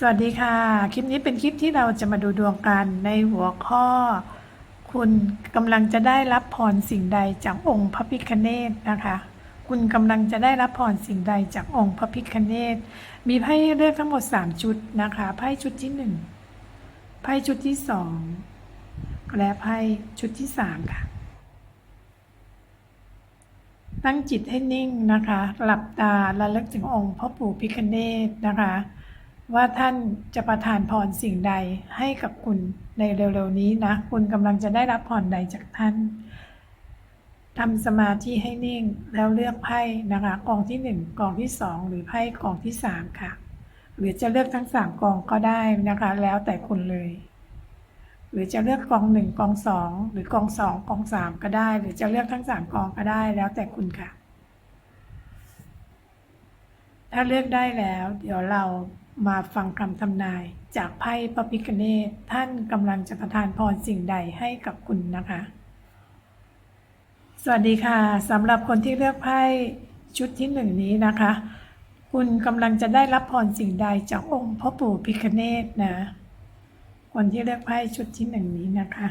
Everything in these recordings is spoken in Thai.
สวัสดีค่ะ คลิปนี้เป็นคลิปที่เราจะมาดูดวงกันในหัวข้อ คุณกำลังจะได้รับพรสิ่งใดจากองค์พระพิคเนตนะคะ คุณกำลังจะได้รับพรสิ่งใดจากองค์พระพิคเนตมีไพ่เลือกทั้งหมด 3 ชุดนะคะไพ่ชุดที่ 1ไพ่ชุดที่ 2 และไพ่ชุดที่ 3 ค่ะ ตั้งจิตให้นิ่งนะคะ หลับตาระลึกถึงองค์พ่อปู่พิคเนตนะคะ ว่าท่านจะประทานพรสิ่งใดให้กับคุณในเร็วๆนี้นะ คุณกำลังจะได้รับพรใดจากท่านทำสมาธิให้นิ่งแล้วเลือกไพ่นะคะกองที่หนึ่งกองที่สองหรือไพ่กองที่สามค่ะ หรือจะเลือกทั้งสามกองก็ได้นะคะ แล้วแต่คุณเลย หรือจะเลือกกองหนึ่งกองสองหรือกองสองกองสามก็ได้ หรือจะเลือกทั้งสามกองก็ได้ แล้วแต่คุณค่ะ ถ้าเลือกได้แล้ว เดี๋ยวเรา มาฟังคำทำนาย จากไพ่พระพิคเนตท่านกำลังจะประทานพรสิ่งใดให้กับคุณนะคะ สวัสดีค่ะสำหรับคนที่เลือกไพ่ชุดที่หนึ่งนี้นะคะ คุณกำลังจะได้รับพรสิ่งใดจากองค์พ่อปู่พิคเนตนะ คนที่เลือกไพ่ชุดที่หนึ่งนี้นะคะ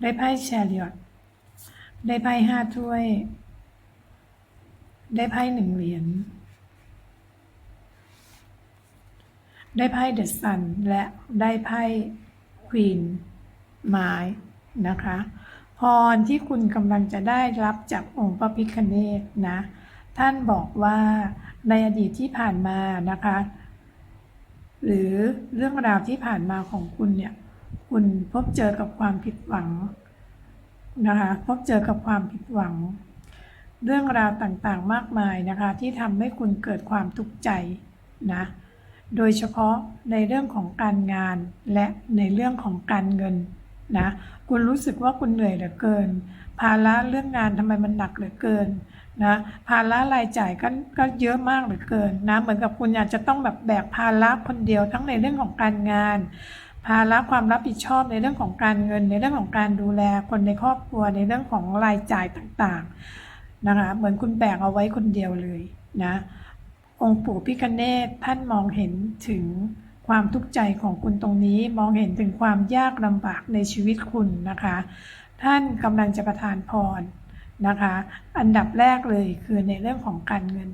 ได้ไพ่แชริอตได้ไพ่ห้าถ้วย ได้ไพ่หนึ่งเหรียญ ได้ไพ่เดอะซันและได้ไพ่ควีนไม้นะคะ พรที่คุณกำลังจะได้รับจากองค์พระพิคเนตนะ ท่านบอกว่าในอดีตที่ผ่านมานะคะ หรือเรื่องราวที่ผ่านมาของคุณเนี่ย คุณพบเจอกับความผิดหวังนะคะ พบเจอกับความผิดหวัง เรื่องราวต่างๆมากมายนะคะ ที่ทำให้คุณเกิดความทุกข์ใจนะ โดยเฉพาะในเรื่องของการงานและในเรื่องของการเงินนะคุณรู้สึกว่าคุณเหนื่อยเหลือเกิน ภาระเรื่องงานทำไมมันหนักเหลือเกินนะภาระรายจ่ายก็ก็เยอะมากเหลือเกินนะเหมือนกับคุณอยากจะต้องแบบแบกภาระคนเดียวทั้งในเรื่องของการงาน ภาระความรับผิดชอบในเรื่องของการเงิน ในเรื่องของการดูแลคนในครอบครัวในเรื่องของรายจ่ายต่างๆนะคะเหมือนคุณแบกเอาไว้คนเดียวเลยนะ องค์ปู่พิคเนตท่านมองเห็นถึงความทุกข์ใจของคุณตรงนี้มองเห็นถึงความยากลำบากในชีวิตคุณนะคะ ท่านกำลังจะประทานพรนะคะ อันดับแรกเลยคือในเรื่องของการเงิน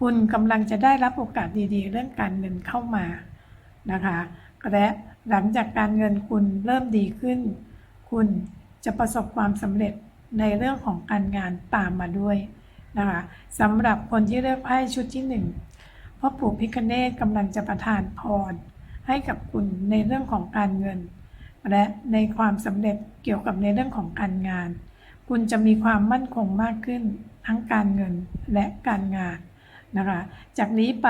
คุณกำลังจะได้รับโอกาสดีๆ เรื่องการเงินเข้ามานะคะและหลังจากการเงินคุณเริ่มดีขึ้น คุณจะประสบความสำเร็จในเรื่องของการงานตามมาด้วย นะคะสำหรับคนที่เลือกไพ่ชุดที่หนึ่งพ่อปู่พิคเนตกำลังจะประทานพร ให้กับคุณในเรื่องของการเงิน และในความสำเร็จเกี่ยวกับในเรื่องของการงาน คุณจะมีความมั่นคงมากขึ้นทั้งการเงินและการงานนะคะจากนี้ไป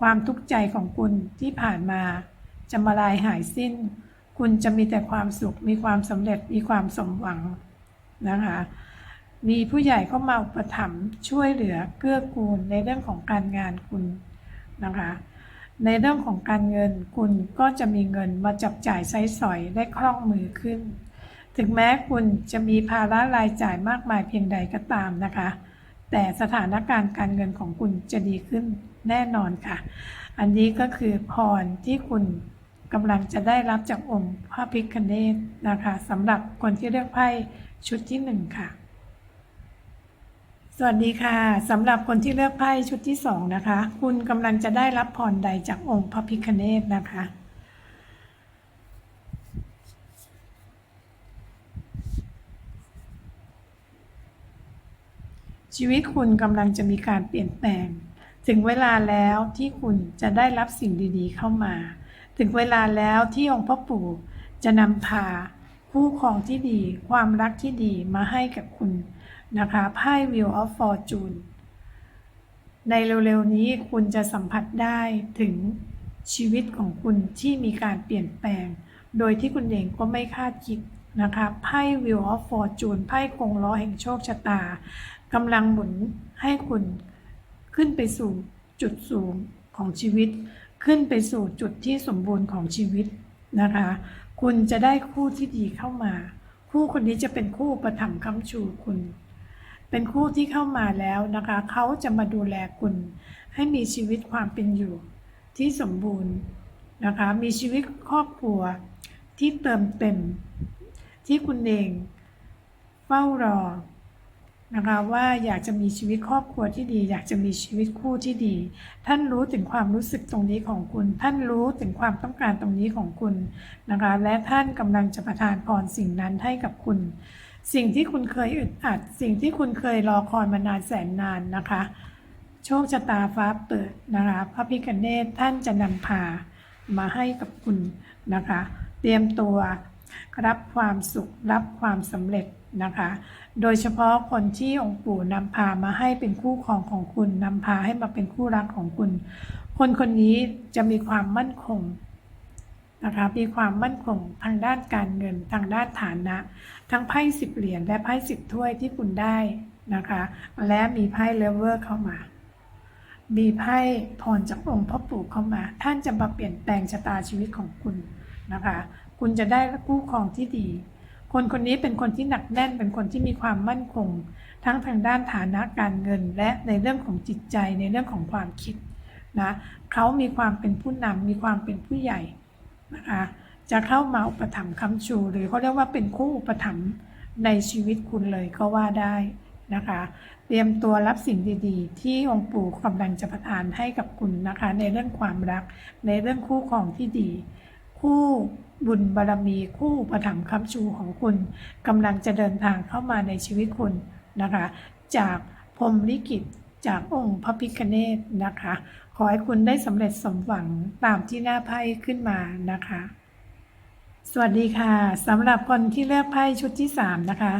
ความทุกข์ใจของคุณที่ผ่านมาจะมาลายหายสิ้น คุณจะมีแต่ความสุข มีความสำเร็จ มีความสมหวังนะคะ มีผู้ใหญ่เข้ามาอุปถัมภ์ช่วยเหลือเกื้อกูลในเรื่องของการงานคุณนะคะ ในเรื่องของการเงินคุณก็จะมีเงินมาจับจ่ายใช้สอยได้คล่องมือขึ้น ถึงแม้คุณจะมีภาระรายจ่ายมากมายเพียงใดก็ตามนะคะ แต่สถานการณ์การเงินของคุณจะดีขึ้นแน่นอนค่ะ อันนี้ก็คือพรที่คุณกำลังจะได้รับจากองค์พระพิฆเนศนะคะสำหรับคนที่เลือกไพ่ชุดที่หนึ่งค่ะ สวัสดีค่ะสำหรับคนที่เลือกไพ่ชุดที่สองนะคะ คุณกำลังจะได้รับพรใดจากองค์พระพิคเนตนะคะ ชีวิตคุณกำลังจะมีการเปลี่ยนแปลง ถึงเวลาแล้วที่คุณจะได้รับสิ่งดีๆเข้ามา ถึงเวลาแล้วที่องค์พ่อปู่จะนำพา คู่ครองที่ดี ความรักที่ดีมาให้กับคุณ นะคะไพ่ Wheel of Fortune ในเร็วๆนี้คุณจะสัมผัสได้ถึงชีวิตของคุณที่มีการเปลี่ยนแปลง โดยที่คุณเองก็ไม่คาดคิดนะคะไพ่ Wheel of Fortune ไพ่กงล้อแห่งโชคชะตากำลังหมุนให้คุณขึ้นไปสู่จุดสูงของชีวิต ขึ้นไปสู่จุดที่สมบูรณ์ของชีวิตนะคะ คุณจะได้คู่ที่ดีเข้ามา คู่คนนี้จะเป็นคู่ประถมคำชูคุณ เป็นคู่ที่เข้ามาแล้วนะคะ เขาจะมาดูแลคุณ ให้มีชีวิตความเป็นอยู่ที่สมบูรณ์นะคะ มีชีวิตครอบครัวที่เติมเต็ม ที่คุณเองเฝ้ารอนะคะว่าอยากจะมีชีวิตครอบครัวที่ดี อยากจะมีชีวิตคู่ที่ดี ท่านรู้ถึงความรู้สึกตรงนี้ของคุณ ท่านรู้ถึงความต้องการตรงนี้ของคุณนะคะและท่านกำลังจะประทานพรสิ่งนั้นให้กับคุณ สิ่งที่คุณเคยอึดอัด สิ่งที่คุณเคยรอคอยมานานแสนนานนะคะ โชคชะตาฟ้าเปิดนะคะพระพิคเนตท่านจะนำพามาให้กับคุณนะคะ เตรียมตัวรับความสุขรับความสำเร็จนะคะ โดยเฉพาะคนที่องค์ปู่นำพามาให้เป็นคู่ครองของคุณนำพาให้มาเป็นคู่รักของคุณ คนคนนี้จะมีความมั่นคง นะคะมีความมั่นคงทางด้านการเงินทางด้านฐานะ ทั้งไพ่สิบเหรียญและไพ่สิบถ้วยที่คุณได้นะคะ และมีไพ่เลเวอร์เข้ามา มีไพ่พรจากองค์พ่อปู่เข้ามา ท่านจะมาเปลี่ยนแปลงชะตาชีวิตของคุณนะคะ คุณจะได้คู่ครองที่ดี คนคนนี้เป็นคนที่หนักแน่น เป็นคนที่มีความมั่นคง ทั้งทางด้านฐานะการเงิน และในเรื่องของจิตใจในเรื่องของความคิดนะเขามีความเป็นผู้นำมีความเป็นผู้ใหญ่ นะคะจะเข้ามาอุปถัมภ์คำชู หรือเขาเรียกว่าเป็นคู่อุปถัมภ์ในชีวิตคุณเลยก็ว่าได้นะคะ เตรียมตัวรับสิ่งดีๆ ที่องค์ปู่กำลังจะประทานให้กับคุณนะคะ ในเรื่องความรัก ในเรื่องคู่ครองที่ดี คู่บุญบารมีคู่ประถมภ์คำชูของคุณกำลังจะเดินทางเข้ามาในชีวิตคุณนะคะ จากพรมลิขิต จากองค์พระพิคเนตนะคะ ขอให้คุณได้สำเร็จสมหวังตามที่หน้าไพ่ขึ้นมานะคะ สวัสดีค่ะสำหรับคนที่เลือกไพ่ชุดที่ 3 นะคะ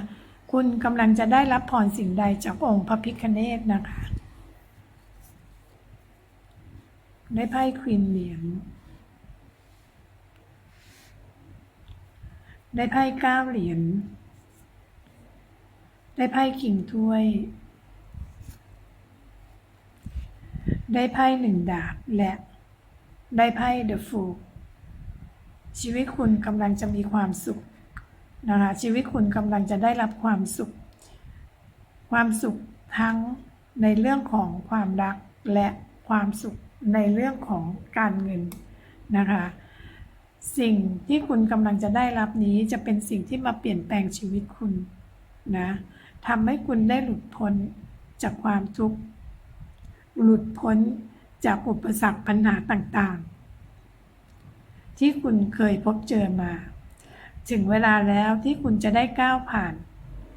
คุณกำลังจะได้รับพรสิ่งใดจากองค์พระพิคเนตนะคะ ได้ไพ่ควีนเหรียญได้ไพ่เก้าเหรียญได้ไพ่ขิงถ้วย ได้ไพ่หนึ่งดาบและได้ไพ่เดอะฟูชีวิตคุณกำลังจะมีความสุขนะคะชีวิตคุณกำลังจะได้รับความสุข ความสุขทั้งในเรื่องของความรักและความสุขในเรื่องของการเงินนะคะสิ่งที่คุณกำลังจะได้รับนี้จะเป็นสิ่งที่มาเปลี่ยนแปลงชีวิตคุณนะทำให้คุณได้หลุดพ้นจากความทุกข์ หลุดพ้นจากอุปสรรคปัญหาต่างๆ ที่คุณเคยพบเจอมา ถึงเวลาแล้วที่คุณจะได้ก้าวผ่าน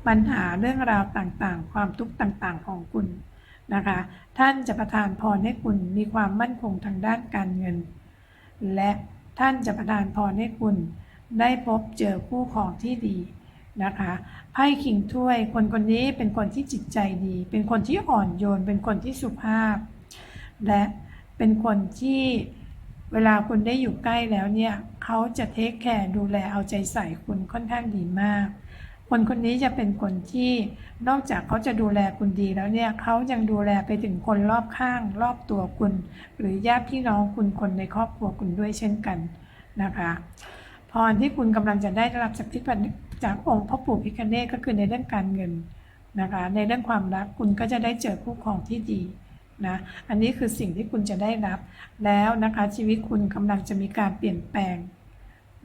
ปัญหาเรื่องราวต่างๆ ความทุกข์ต่างๆของคุณนะคะ ท่านจะประทานพรให้คุณมีความมั่นคงทางด้านการเงิน และท่านจะประทานพรให้คุณได้พบเจอคู่ครองที่ดี นะคะไพ่คิงถ้วย คนคนนี้เป็นคนที่จิตใจดี เป็นคนที่อ่อนโยน เป็นคนที่สุภาพ และเป็นคนที่เวลาคุณได้อยู่ใกล้แล้วเนี่ยเขาจะเทคแคร์ดูแลเอาใจใส่คุณค่อนข้างดีมาก คนคนนี้จะเป็นคนที่นอกจากเขาจะดูแลคุณดีแล้วเนี่ยเขายังดูแลไปถึงคนรอบข้าง รอบตัวคุณ หรือญาติพี่น้องคุณคนในครอบครัวคุณด้วยเช่นกันนะคะพรที่คุณกำลังจะได้รับจากที่ จากองค์พ่อปู่พิคเนตก็คือในเรื่องการเงินนะคะในเรื่องความรักคุณก็จะได้เจอคู่ครองที่ดีนะอันนี้คือสิ่งที่คุณจะได้รับ แล้วนะคะชีวิตคุณกำลังจะมีการเปลี่ยนแปลง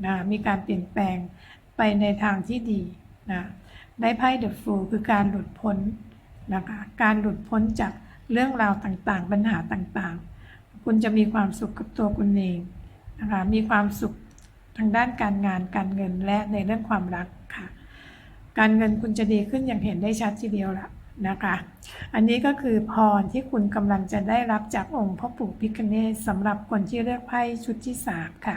นะมีการเปลี่ยนแปลงไปในทางที่ดีนะได้ไพ่เดอะฟูคือการหลุดพ้นนะคะการหลุดพ้นจากเรื่องราวต่างๆ ปัญหาต่างๆ คุณจะมีความสุขกับตัวคุณเองนะคะมีความสุขทางด้านการงานการเงินและในเรื่องความรัก การเงินคุณจะดีขึ้นอย่างเห็นได้ชัดทีเดียวละนะคะ อันนี้ก็คือพรที่คุณกำลังจะได้รับจากองค์พ่อปู่พิคเนตสำหรับคนที่เลือกไพ่ชุดที่สามค่ะ